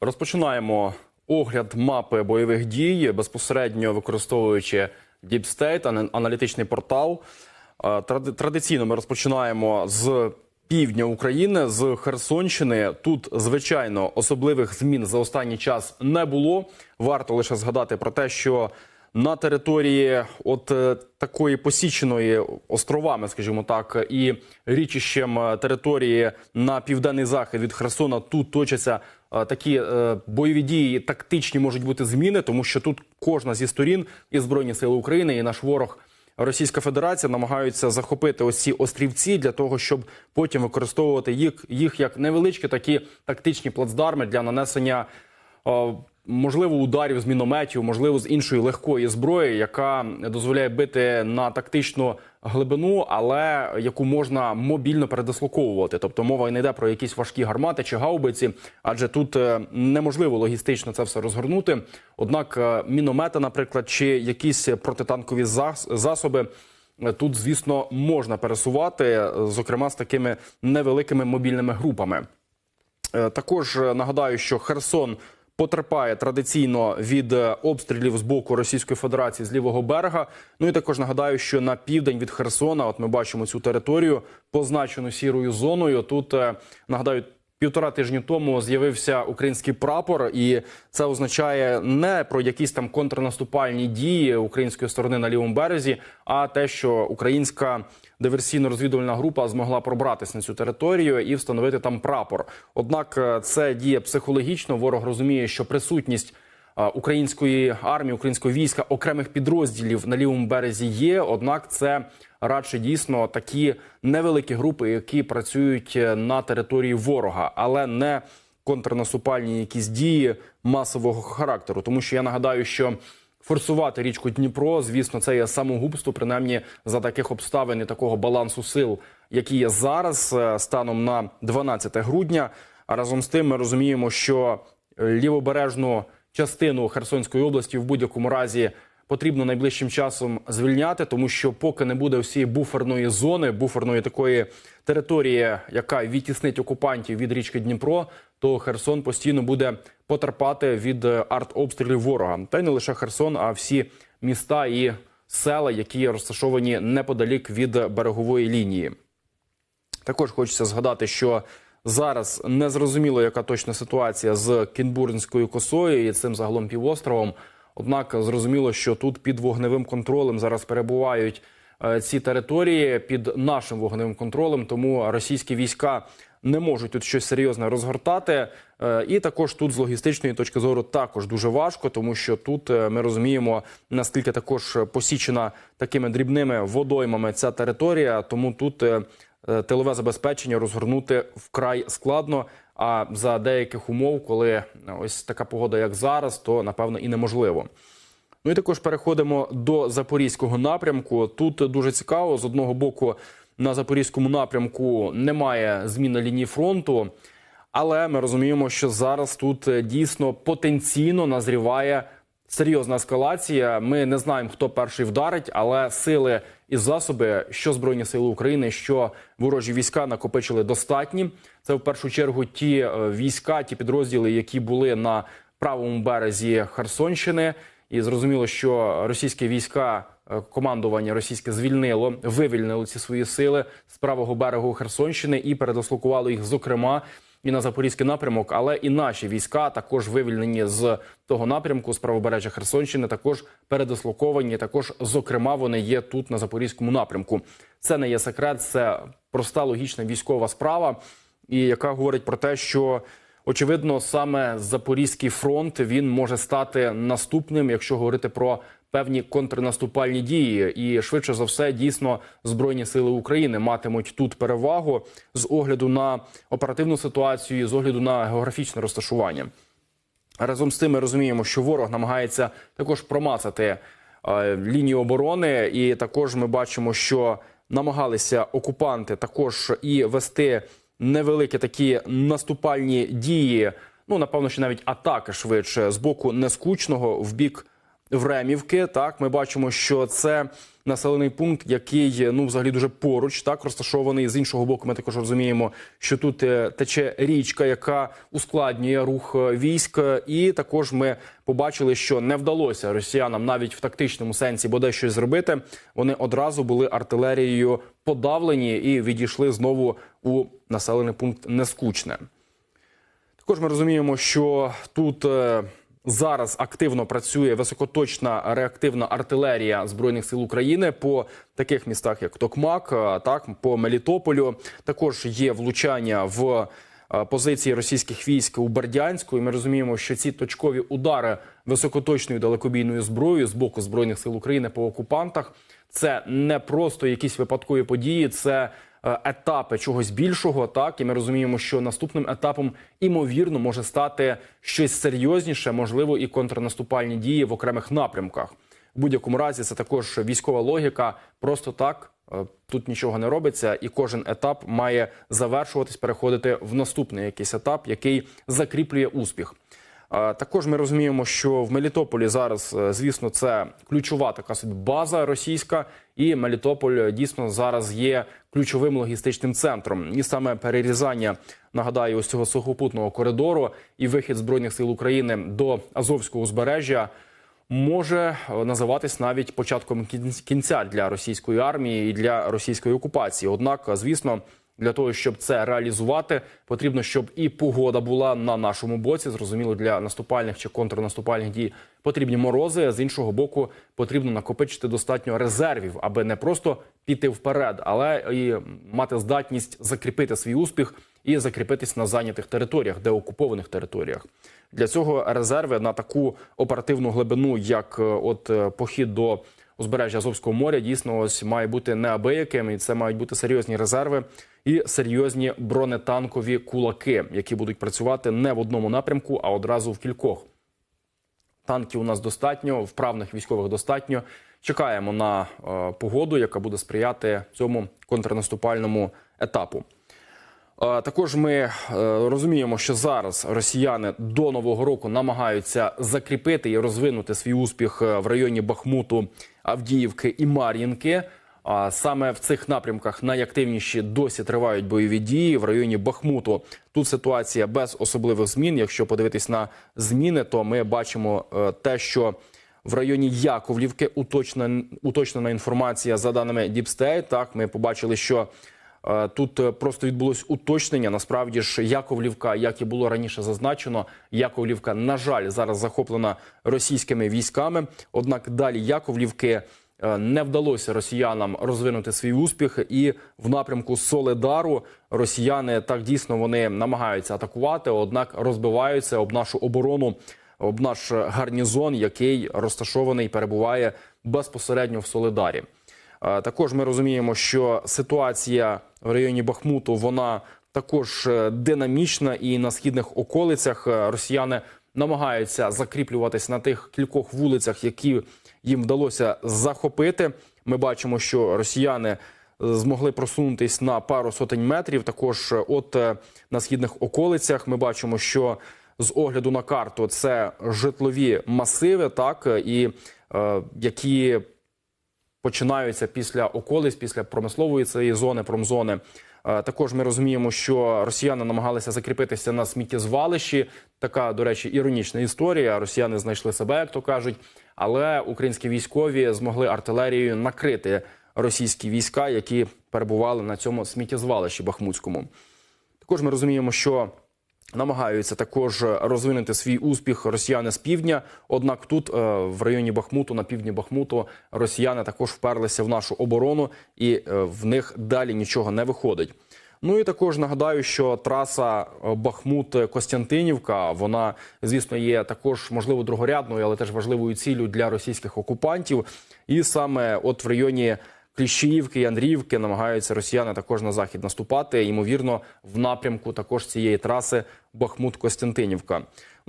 Розпочинаємо огляд мапи бойових дій безпосередньо використовуючи Deep State, ана- аналітичний портал. Традиційно ми розпочинаємо з півдня України, з Херсонщини. Тут, звичайно, особливих змін за останній час не було. Варто лише згадати про те, що на території от е, такої посіченої островами, скажімо так, і річищем е, території на південний захід від Херсона тут точаться такі е, бойові дії, тактичні можуть бути зміни, тому що тут кожна зі сторін і збройні сили України, і наш ворог. Російська Федерація намагаються захопити ось ці острівці для того, щоб потім використовувати їх, їх як невеличкі такі тактичні плацдарми для нанесення е, можливо ударів з мінометів, можливо, з іншої легкої зброї, яка дозволяє бити на тактичну глибину, але яку можна мобільно передислоковувати. Тобто мова не йде про якісь важкі гармати чи гаубиці, адже тут е, неможливо логістично це все розгорнути. Однак е, міномети, наприклад, чи якісь протитанкові засоби. е, Тут, звісно, можна пересувати, зокрема з такими невеликими мобільними групами. Також нагадаю, що Херсон потерпає традиційно від е, обстрілів з боку Російської Федерації з лівого берега. Ну і також нагадаю, що на південь від Херсона, от ми бачимо цю територію, позначену сірою зоною. Тут е, нагадаю. Півтора тижні тому з'явився український прапор, і це означає не про якісь там контрнаступальні дії української сторони на лівому березі, а те, що українська диверсійно-розвідувальна група змогла пробратися на цю територію і встановити там прапор. Однак е, це діє психологічно. Ворог розуміє, що присутність української армії, українського війська, окремих підрозділів на лівому березі є. Однак це радше дійсно такі невеликі групи, які працюють е, на території ворога, але не контрнаступальні якісь дії масового характеру. Тому що я нагадаю, що форсувати річку Дніпро, звісно, це є самогубство, принаймні за таких обставин і такого балансу сил, які є зараз, е, станом на 12 грудня. А разом з тим ми розуміємо, що е, лівобережну частину Херсонської області в будь-якому разі потрібно найближчим часом звільняти, тому що поки не буде всієї буферної зони, буферної такої території, яка відтіснить окупантів від річки Дніпро, то Херсон постійно буде потерпати від е, артобстрілів ворога. Та й не лише Херсон, а всі міста і села, які розташовані неподалік від берегової лінії. Також хочеться згадати, що зараз не зрозуміло, яка точна ситуація з Кінбурнською косою і цим загалом півостровом. Однак зрозуміло, що тут під вогневим контролем зараз перебувають е, ці території під нашим вогневим контролем, тому російські війська не можуть тут щось серйозне розгортати. Е, І також тут з логістичної точки зору також дуже важко, тому що тут е, ми розуміємо наскільки також посічена такими дрібними водоймами ця територія. Тому тут тилове забезпечення розгорнути вкрай складно. А за деяких умов, коли е, ось така погода, як зараз, то напевно і неможливо. Ну і також переходимо до запорізького напрямку. Тут дуже цікаво. З одного боку, на запорізькому напрямку немає зміни лінії фронту, але ми розуміємо, що зараз тут е, дійсно потенційно назріває серйозна ескалація. Ми не знаємо, хто перший вдарить, але сили і засоби, що збройні сили України, що ворожі війська накопичили достатні. Це в першу чергу ті е, війська, ті підрозділи, які були на правому березі Херсонщини. І зрозуміло, що російські війська, е, командування російське звільнило, вивільнило ці свої сили з правого берегу Херсонщини і передислокувало їх, зокрема, і на запорізький напрямок. Але і наші війська також вивільнені з того напрямку, з правобережжя Херсонщини, також передислоковані. Також, зокрема, вони є тут на запорізькому напрямку. Це не є секрет, це проста логічна військова справа, і яка говорить про те, що Очевидно, саме Запорізький фронт він може стати наступним, якщо говорити про певні контрнаступальні дії. І швидше за все, дійсно, збройні сили України матимуть тут перевагу з огляду на оперативну ситуацію, з огляду на географічне розташування. Разом з тим, ми розуміємо, що ворог намагається також промацати е, лінію оборони, і також ми бачимо, що намагалися окупанти також і вести невеликі такі наступальні дії. Ну напевно, що навіть атаки швидше з боку нескучного в бік Времівки. Так, ми бачимо, що це населений пункт, який ну взагалі дуже поруч, так розташований з іншого боку. Ми також розуміємо, що тут е, тече річка, яка ускладнює рух е, військ. І також ми побачили, що не вдалося росіянам навіть в тактичному сенсі бодай щось зробити. Вони одразу були артилерією подавлені і відійшли знову у населений пункт Нескучне. Також ми розуміємо, що тут е, зараз активно працює високоточна реактивна артилерія збройних сил України по таких містах, як Токмак, так по Мелітополю. Також є влучання в позиції російських військ у Бердянську. І ми розуміємо, що ці точкові удари високоточною далекобійною зброєю з боку збройних сил України по окупантах це не просто якісь випадкові події, це етапи чогось більшого. Так і ми розуміємо, що наступним етапом імовірно може стати щось серйозніше, можливо, і контрнаступальні дії в окремих напрямках. В будь-якому разі це також військова логіка. Просто так е, тут нічого не робиться, і кожен етап має завершуватись, переходити в наступний якийсь етап, який закріплює успіх. Також ми розуміємо, що в Мелітополі зараз, е, звісно, це ключова така база російська, і Мелітополь е, дійсно зараз є ключовим логістичним центром. І саме перерізання нагадаю ось цього сухопутного коридору і вихід збройних сил України до Азовського узбережжя може е, називатись навіть початком кін- кінця для російської армії і для російської окупації. Однак, звісно, для того, щоб це реалізувати, потрібно, щоб і погода була на нашому боці. Зрозуміло, для наступальних чи контрнаступальних дій потрібні морози. З іншого боку, потрібно накопичити достатньо резервів, аби не просто піти вперед, але і мати здатність закріпити свій успіх і закріпитись на зайнятих територіях, де окупованих територіях. Для цього резерви на таку оперативну глибину, як е, от е, похід до узбережжя Азовського моря, дійсно ось має бути неабияким, і це мають бути серйозні резерви і серйозні бронетанкові кулаки, які будуть працювати не в одному напрямку, а одразу в кількох. Танків у нас достатньо, вправних військових достатньо. Чекаємо на е, погоду, яка буде сприяти цьому контрнаступальному етапу. Е, Також ми е, розуміємо, що зараз росіяни до нового року намагаються закріпити і розвинути свій успіх е, в районі Бахмуту, Авдіївки і Мар'їнки. Саме в цих напрямках найактивніші досі тривають бойові дії в районі Бахмуту. Тут ситуація без особливих змін. Якщо подивитись на зміни, то ми бачимо те, що в районі Яковлівки уточнена, уточнена інформація за даними State. Так, ми побачили, що Тут е, просто відбулось уточнення. Насправді ж Яковлівка, як і було раніше зазначено, Яковлівка, на жаль, зараз захоплена російськими військами. Однак далі Яковлівки е, не вдалося росіянам розвинути свій успіх, і в напрямку Соледару росіяни так дійсно вони намагаються атакувати однак розбиваються об нашу оборону, об наш гарнізон, який розташований, перебуває безпосередньо в Соледарі. Е, Також ми розуміємо, що ситуація в районі Бахмуту вона також е, динамічна, і на східних околицях е, росіяни намагаються закріплюватись на тих кількох вулицях, які їм вдалося захопити. Ми бачимо, що росіяни е, змогли просунутись на пару сотень метрів. Також, от на східних околицях, ми бачимо, що з огляду на карту це житлові масиви, так і е, які починаються після околиць, після промислової цієї зони, промзони. Е, Також ми розуміємо, що росіяни намагалися закріпитися на сміттєзвалищі. Така, до речі, іронічна історія. Росіяни знайшли себе, як то кажуть, але українські військові змогли артилерією накрити російські війська, які перебували на цьому сміттєзвалищі Бахмутському. Також ми розуміємо, що намагаються також розвинути свій успіх росіяни з півдня. Однак тут, е, в районі Бахмуту, на півдні Бахмуту, росіяни також вперлися в нашу оборону, і е, в них далі нічого не виходить. Ну і також нагадаю, що траса е, Бахмут-Костянтинівка, вона, звісно, є також можливо другорядною, але теж важливою ціллю для російських окупантів. І саме от в районі Кліщіївки і Андріївки намагаються росіяни також на захід наступати. Ймовірно, в напрямку також цієї траси Бахмут-Костянтинівка.